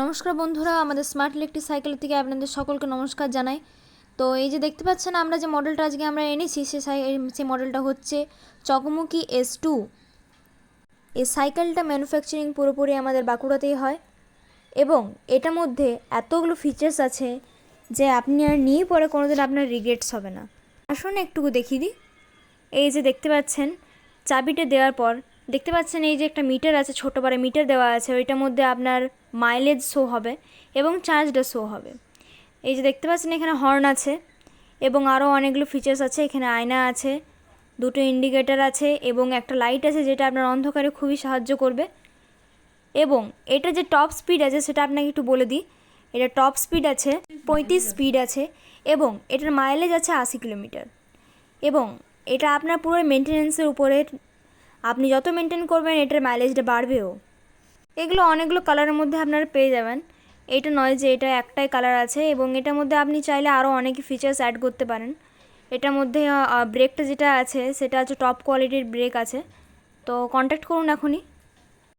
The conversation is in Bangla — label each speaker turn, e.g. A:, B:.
A: নমস্কার বন্ধুরা, আমাদের স্মার্ট ইলেকট্রিক সাইকেল থেকে আপনাদের সকলকে নমস্কার জানাই। তো এই যে দেখতে পাচ্ছেন, আমরা যে মডেলটা আজকে আমরা এনেছি, সে সেই মডেলটা হচ্ছে চকমুকি এস টু এই সাইকেলটা ম্যানুফ্যাকচারিং পুরোপুরি আমাদের বাঁকুড়াতেই হয় এবং এটার মধ্যে এতগুলো ফিচার্স আছে যে আপনি আর নিয়ে পরে কোনোদিন আপনার রিগ্রেটস হবে না। আসুন একটুকু দেখিয়ে দিই। এই যে দেখতে পাচ্ছেন, চাবিটা দেওয়ার পর দেখতে পাচ্ছেন এই যে একটা মিটার আছে, ছোটো পারে মিটার দেওয়া আছে, ওইটার মধ্যে আপনার মাইলেজ শো হবে এবং চার্জটা শো হবে। এই যে দেখতে পাচ্ছেন এখানে হর্ন আছে এবং আরও অনেকগুলো ফিচার্স আছে, এখানে আয়না আছে, দুটো ইন্ডিকেটার আছে এবং একটা লাইট আছে যেটা আপনার অন্ধকারে খুবই সাহায্য করবে। এবং এটা যে টপ স্পিড আছে সেটা আপনাকে একটু বলে দিই, এটা টপ স্পিড আছে, পঁয়ত্রিশ স্পিড আছে এবং এটার মাইলেজ আছে আশি কিলোমিটার। এবং এটা আপনার পুরো মেনটেনেন্সের উপরে আপনি যত মেনটেন করবেন, এটার মাইলেজটা বাড়বেও। এগুলো অনেকগুলো কালারের মধ্যে আপনারা পেয়ে যাবেন। এটা নয় যে এটা একটাই কালার আছে এবং এটার মধ্যে আপনি চাইলে আরও অনেক ফিচার্স অ্যাড করতে পারেন। এটার মধ্যে ব্রেকটা যেটা আছে, সেটা হচ্ছে টপ কোয়ালিটির ব্রেক আছে। তো কন্ট্যাক্ট করুন এখনই।